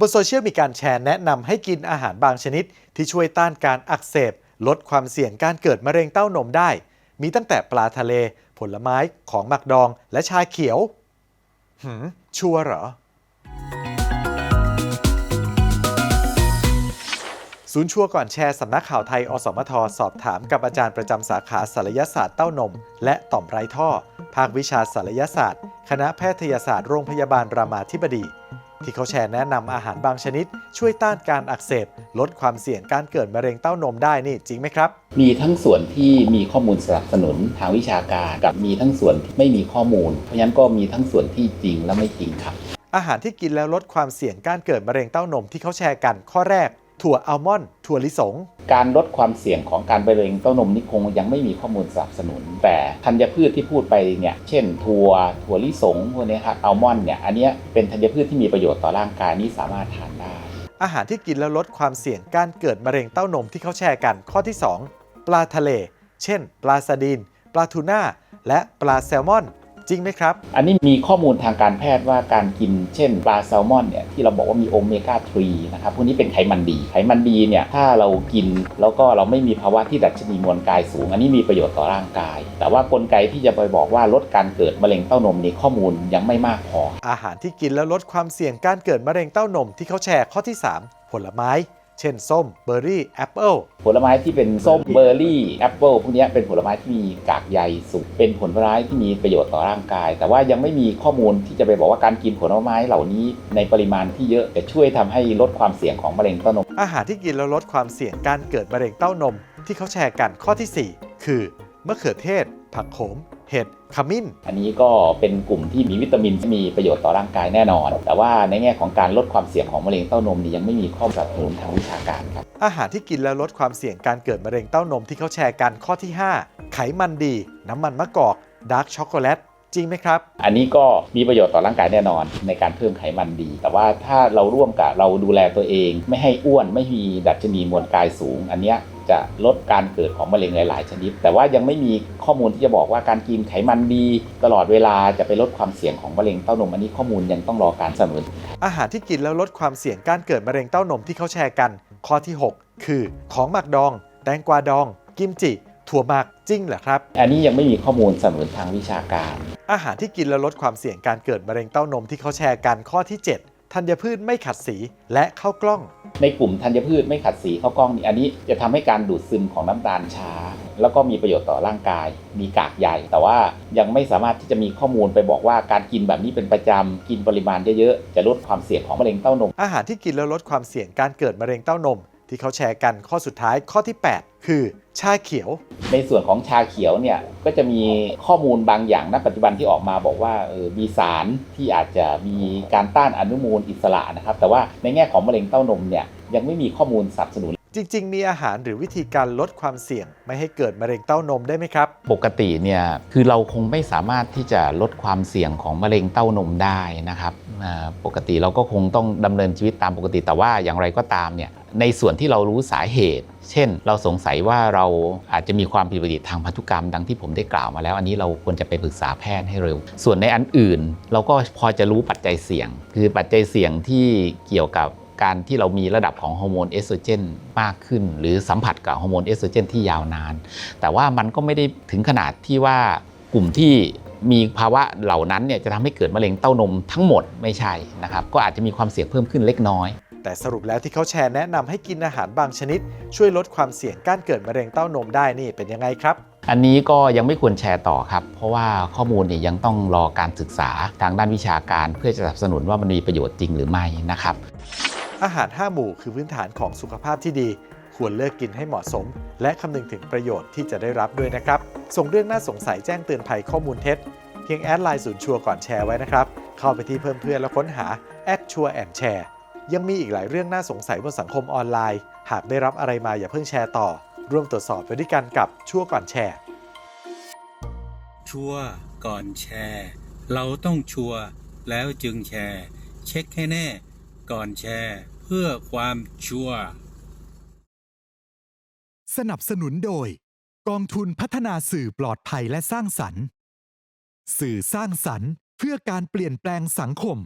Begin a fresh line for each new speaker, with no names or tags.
บนโซเชียลมีการแชร์แนะนำให้กินอาหารบางชนิด ที่ช่วยต้านการอักเสบ ลดความเสี่ยงการเกิดมะเร็งเต้านมได้ มีตั้งแต่ปลาทะเล ผลไม้ของหมักดองและชาเขียว หืม ชัวร์เหรอ ศูนย์ชัวร์ก่อนแชร์สำนักข่าวไทย อสมท สอบถามกับอาจารย์ประจำสาขาศัลยศาสตร์เต้านม และต่อมไร้ท่อ ภาควิชาศัลยศาสตร์ คณะแพทยศาสตร์โรงพยาบาลรามาธิบดี ที่เขาแชร์แนะนำอาหารบางชนิด ช่วยต้านการอักเสบ ลดความเสี่ยงการเกิดมะเร็งเต้านมได้นี่จริงไหมครับ
มีทั้งส่วนที่มีข้อมูลสนับสนุนทางวิชาการ กับมีทั้งส่วนที่ไม่มีข้อมูล เพราะฉะนั้นก็มีทั้งส่วนที่จริงและไม่จริงครับ
อาหารที่กินแล้วลดความเสี่ยงการเกิดมะเร็งเต้านมที่เขาแชร์กันข้อแรก ถั่วอัลมอนด์ถั่วลิสง
การลดความเสี่ยงของการไปเร็งเต้านมนี่คงยังไม่มีข้อมูลสนับสนุน แต่ธัญพืชที่พูดไปเนี่ยเช่นถั่วถั่วลิสงพวกเนี้ยครับอัลมอนด์เนี่ยอันเนี้ยเป็นธัญพืชที่มีประโยชน์ต่อร่างกายนี่สามารถทานได้
อาหารที่กินแล้วลดความเสี่ยงการเกิดมะเร็งเต้านมที่เขาแชร์กันข้อที่ 2 ปลาทะเล เช่น ปลาซาดีนปลาทูน่าและปลาแซลมอน จริงไหมครับ
อันนี้มีข้อมูลทางการแพทย์ว่าการกินเช่นปลาแซลมอนเนี่ยที่เราบอกว่ามีโอเมก้า3นะครับพวกนี้เป็นไขมันดี ไขมันดีเนี่ยถ้าเรากินแล้วก็เราไม่มีภาวะที่ดัชนีมวลกายสูง อันนี้มีประโยชน์ต่อร่างกาย แต่ว่ากลไกที่จะไปบอกว่าลดการเกิดมะเร็งเต้านมนี่ข้อมูลยังไม่มากพอ
อาหารที่กินแล้วลดความเสี่ยงการเกิดมะเร็งเต้านมที่เขาแชร์ข้อที่ 3 ผลไม้ เช่นส้มเบอร์รี่แอปเปิล
ผลไม้ที่เป็นส้มเบอร์รี่แอปเปิลพวกเนี้ยเป็นผลไม้ที่มีกากใยสูงเป็นผลไม้ที่มีประโยชน์ต่อร่างกาย แต่ว่ายังไม่มีข้อมูลที่จะไปบอกว่าการกินผลไม้เหล่านี้ ในปริมาณที่เยอะจะช่วยทำให้ลดความเสี่ยงของมะเร็งเต้านม
อาหารที่กินแล้วลดความเสี่ยงการเกิดมะเร็งเต้านม ที่เขาแชร์กันข้อที่ 4 คือมะเขือเทศ ผักโขม เห็ดขมิ้น
อันนี้ก็เป็นกลุ่มที่มีวิตามินที่มีประโยชน์ต่อร่างกายแน่นอน แต่ว่าในแง่ของการลดความเสี่ยงของมะเร็งเต้านมนี่ยังไม่มีข้อสนับสนุนทางวิชาการครับ
อาหารที่กินแล้วลดความเสี่ยงการเกิดมะเร็งเต้านมที่เขาแชร์กันข้อที่ 5 ไขมันดี น้ำมันมะกอกดาร์กช็อกโกแลตจริงไหมครับ
อันนี้ก็มีประโยชน์ต่อร่างกายแน่นอนในการเพิ่มไขมันดี แต่ว่าถ้าเราร่วมกับเราดูแลตัวเอง ไม่ให้อ้วนไม่มีดัชนีมวลกายสูง อันเนี้ย จะลดการเกิดของมะเร็งหลาย ๆ ชนิด แต่ว่ายังไม่มีข้อมูลที่จะบอกว่าการกินไขมันดี ตลอดเวลาจะไปลดความเสี่ยงของมะเร็งเต้านมอันนี้ข้อมูลยังต้องรอการสนับสนุน
อาหารที่กินแล้วลดความเสี่ยงการเกิดมะเร็งเต้านมที่เขาแชร์กัน ข้อที่ 6 คือของหมักดอง แตงกวาดอง กิมจิ ถั่วหมักจริงเหรอครับ
อันนี้ยังไม่มีข้อมูลสนับสนุนทางวิชาการ
อาหารที่กินแล้วลดความเสี่ยงการเกิดมะเร็งเต้านมที่เขาแชร์กันข้อที่ 7ธัญพืชไม่ขัดสีและข้าวกล้อง
ในกลุ่มธัญพืชไม่ขัดสีข้าวกล้องนี่อันนี้จะทำให้การดูดซึมของน้ำตาลช้า แล้วก็มีประโยชน์ต่อร่างกาย มีกากใหญ่ แต่ว่ายังไม่สามารถที่จะมีข้อมูลไปบอกว่าการกินแบบนี้เป็นประจำกินปริมาณเยอะๆจะลดความเสี่ยงของมะเร็งเต้านม
อาหารที่กินแล้วลดความเสี่ยงการเกิดมะเร็งเต้านม ที่เขาแชร์กันข้อสุดท้ายข้อที่ 8 คือชาเขียว
ในส่วนของชาเขียวเนี่ยก็จะมีข้อมูลบางอย่างณปัจจุบันที่ออกมาบอกว่าเออมีสารที่อาจจะมีการต้านอนุมูลอิสระนะครับ แต่ว่าในแง่ของมะเร็งเต้านมเนี่ยยังไม่มีข้อมูลสนับสนุน
จริง ๆ มีอาหารหรือวิธีการลดความเสี่ยง ไม่ให้เกิดมะเร็งเต้านมได้ไหมครับ
ปกติเนี่ยคือเราคงไม่สามารถที่จะลดความเสี่ยงของมะเร็งเต้านมได้นะครับปกติเราก็คงต้องดำเนินชีวิตตามปกติแต่ว่าอย่างไรก็ตามเนี่ยในส่วนที่เรารู้สาเหตุ เช่น เราสงสัยว่าเราอาจจะมีความผิดปกติทางพันธุกรรมดังที่ผมได้กล่าวมาแล้ว อันนี้เราควรจะไปปรึกษาแพทย์ให้เร็ว ส่วนในอันอื่น เราก็พอจะรู้ปัจจัยเสี่ยง คือปัจจัยเสี่ยงที่เกี่ยวกับ การที่เรามีระดับของฮอร์โมนเอสโตรเจนมากขึ้น หรือสัมผัสกับฮอร์โมนเอสโตรเจนที่ยาวนาน แต่ว่ามันก็ไม่ได้ถึงขนาดที่ว่ากลุ่มที่มีภาวะเหล่านั้นเนี่ยจะทำให้เกิดมะเร็งเต้านมทั้งหมดไม่ใช่นะครับก็อาจจะมีความเสี่ยงเพิ่มขึ้นเล็กน้อย
แต่สรุปแล้วที่เขาแชร์แนะนำให้กินอาหารบางชนิด ช่วยลดความเสี่ยงการเกิดมะเร็งเต้านมได้นี่เป็นยังไงครับ
อันนี้ก็ยังไม่ควรแชร์ต่อครับ เพราะว่าข้อมูลเนี่ยยังต้องรอการศึกษาทางด้านวิชาการ เพื่อจะสนับสนุนว่ามันมีประโยชน์จริงหรือไม่นะครับ
อาหาร 5 หมู่คือพื้นฐานของสุขภาพที่ดี ควรเลือกกินให้เหมาะสม และคำนึงถึงประโยชน์ที่จะได้รับด้วยนะครับ ส่งเรื่องน่าสงสัยแจ้งเตือนภัยข้อมูลเท็จ เพียงแอดไลน์ศูนย์ชัวก่อนแชร์ไว้นะครับ เข้าไปที่เพิ่มเพื่อนแล้วค้นหาแอดชัวร์แอนแชร์ยังมีอีกหลายเรื่องน่าสงสัยบนสังคมออนไลน์ หากได้รับอะไรมาอย่าเพิ่งแชร์ต่อ ร่วมตรวจสอบไปด้วยกันกับชัวก่อนแชร์
ชัวก่อนแชร์ เราต้องชัวร์แล้วจึงแชร์ เช็คให้แน่ ก่อนแชร์ เพื่อความชัวร์
สนับสนุนโดย กองทุนพัฒนาสื่อปลอดภัยและสร้างสรรค์ สื่อสร้างสรรค์เพื่อการเปลี่ยนแปลงสังคม